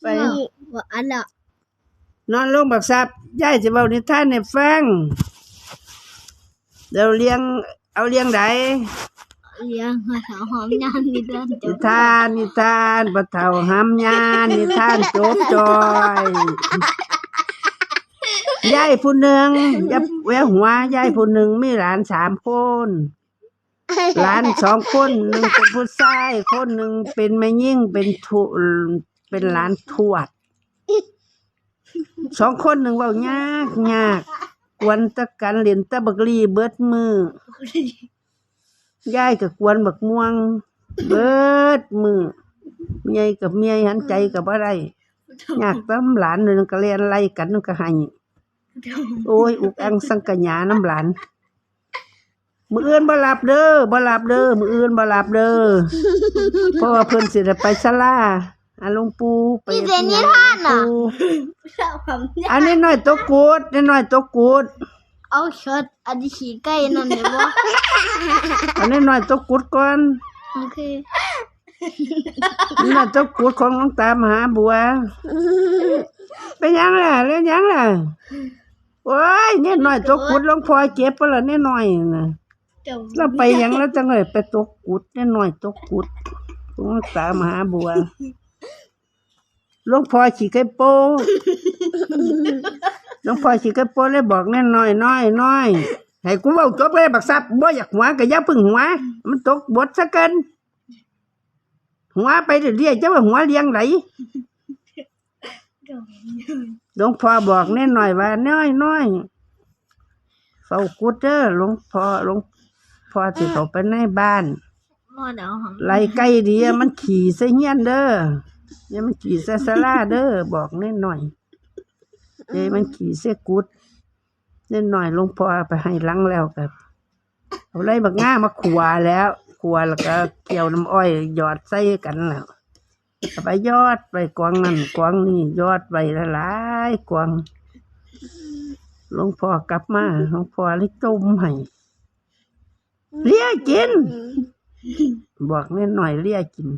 ไปว่าอันละนอนลงบักซับยายจะเว้านิทานให้ฟังเดี๋ยวเลี้ยง เอาเลี้ยงใดเลี้ยงหัวสาวหอมยานนี่เดินจนิบทานนิทานปะเฒ่าหำยานนิทานจบจอยยายผู้หนึ่งอย่าแววหัวยายผู้หนึ่งมีหลานสามคนหลานสองคนหนึ่งเป็นผู้ชายคนหนึ่งเป็นแม่ยิ่งเป็นทุ เป็นหลานทวด สองคนหนึ่งเว่ายากยากกวนตะกันเล่นตะบักลีเบิดมือยายกับกวนบักม่วง เบิดมือเมียกับเมียหันใจกับอะไรยากตำหลานหนึ่งก็เรียนไล่กันนึงก็ให้โอ้ยอุกอังสังกะหยาน้ำหลานมืออื่นบ่หลับเด้อบ่หลับเด้อมืออื่นบ่หลับเด้อเพราะว่าเพิ่นสิได้ไปศาลา อาหลวงปู่ไปนี่เจนี่ท่านอะปู่สาวหอมยานอันนี้น้อยตกกูดนี่น้อยตกกูดเอาช็อตอันนี้ขี่ไก่นั่นเลยบ่ อันนี้น้อยตกกูดก่อนโอเค นี่น้อยตกกูดของหลวงตามหาบัวเป็นหยังล่ะเล่นหยังล่ะโอ้ยนี่น้อยตกกูดหลวงพ่อเจ็บปะล่ะนี่น้อยน่ะจบเราไปหยังแล้วจังเลยไปตกกุดนี่น้อยตกกุดหลวงตามหาบัว หลวงพ่อขี่ไก่โปหลวงพ่อขี่ไก่โปเลยบอกแน่น้อยน้อยน้อยให้กูเว้าจบเลยบักซับบ่อยากหัวก็อย่าเพึ่งหัว มันตกบทซะเกินหัวไปเรื่อยๆจะว่าหัวเลี้ยงไหลหลวงพ่อบอกแน่น้อยว่าน้อยน้อยเฝ้ากุดเด้อหลวงพ่อหลวงพ่อสิเข้าไปในบ้านบ่เดาหอมไล่ไก่ดีอะมันขี่ใส่เฮียนเด้อ อย่ามันขี่ใส่ศาลาเด้อบอกแน่หน่อยเอ้ยมันขี่เสกุดแน่หน่อยหลวงพ่อไปให้หลังแล้วกับเอาไรบักง่ามาขัวแล้วขัวแล้วก็เกี่ยวน้ำอ้อยหยอดใส่กันแล้วไปยอดไปกวางนั่นกวางนี่ยอดไปหลายๆกวางหลวงพ่อกลับมาหลวงพ่อเลยต้มให้เลี้ยกิน บอกเน่นหน่อยเรียกิน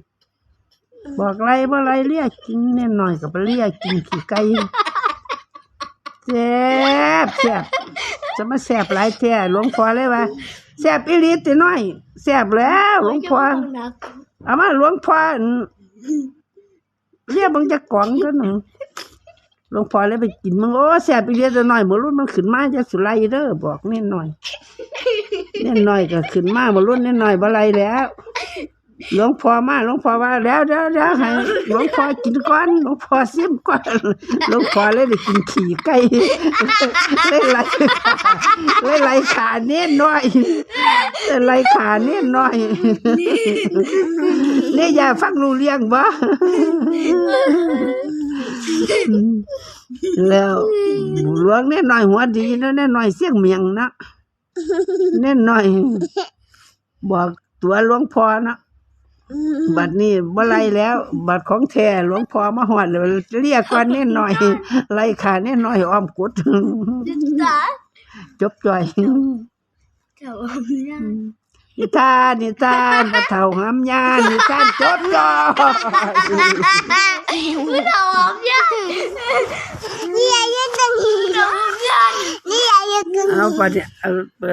บอกไรบ่ไรเรียกกินเน่นหน่อยกับเรียกกินขี้ไก่แซ่บแซ่บจะมาแซ่บหลายแท้หลวงพ่อเลยว่าแซ่บอีหลีติน้อยแซ่บแล้วหลวงพ่อเอามาหลวงพ่ออั่นเรียกมึงจะกล่องก็หนึ่งหลวงพ่อเลยไปกินมึงโอ้แซ่บอีหลีแต่น้อยบ่รุ่นมันขึ้นมาจะสุไลเด้อบอกเน่นหน่อยเน่นน้อยก็ขึ้นมาบ่รุ่นเน่นน้อยบ่ไรแล้ว หลวงพ่อมาหลวงพ่อว่าแล้วเดี๋ยวเดี๋ยวให้หลวงพ่อกินก่อนหลวงพ่อซิมก่อนหลวงพ่อเลยได้กินขี่ไก่เลยไหลเลยไหลขาเน้นน้อยเลยไหลขาเน้นน้อยนี่อย่าฟังรู้เรื่องบ่แล้วหลวงเน่นน้อยหัวดีนะเน่นน้อยเสียงเมียงนะเน่นน้อยบอกตัวหลวงพ่อนะ บัดนี้บ่ไล่แล้ว บัดของแท้หลวงพ่อมาหอดเลยเรียกก่อนนิดหน่อยไล่ขานิดหน่อยอ้อมกุด จ้าจบจ่อยสาวหอมยานนิทานนิทานกระเท่าหามยานนิทานจบจ่อยผู้สาวหอมยานนี่อายุตั้งนี่หอมยานนี่อายุเอาไปเนี่ยเอาเปิด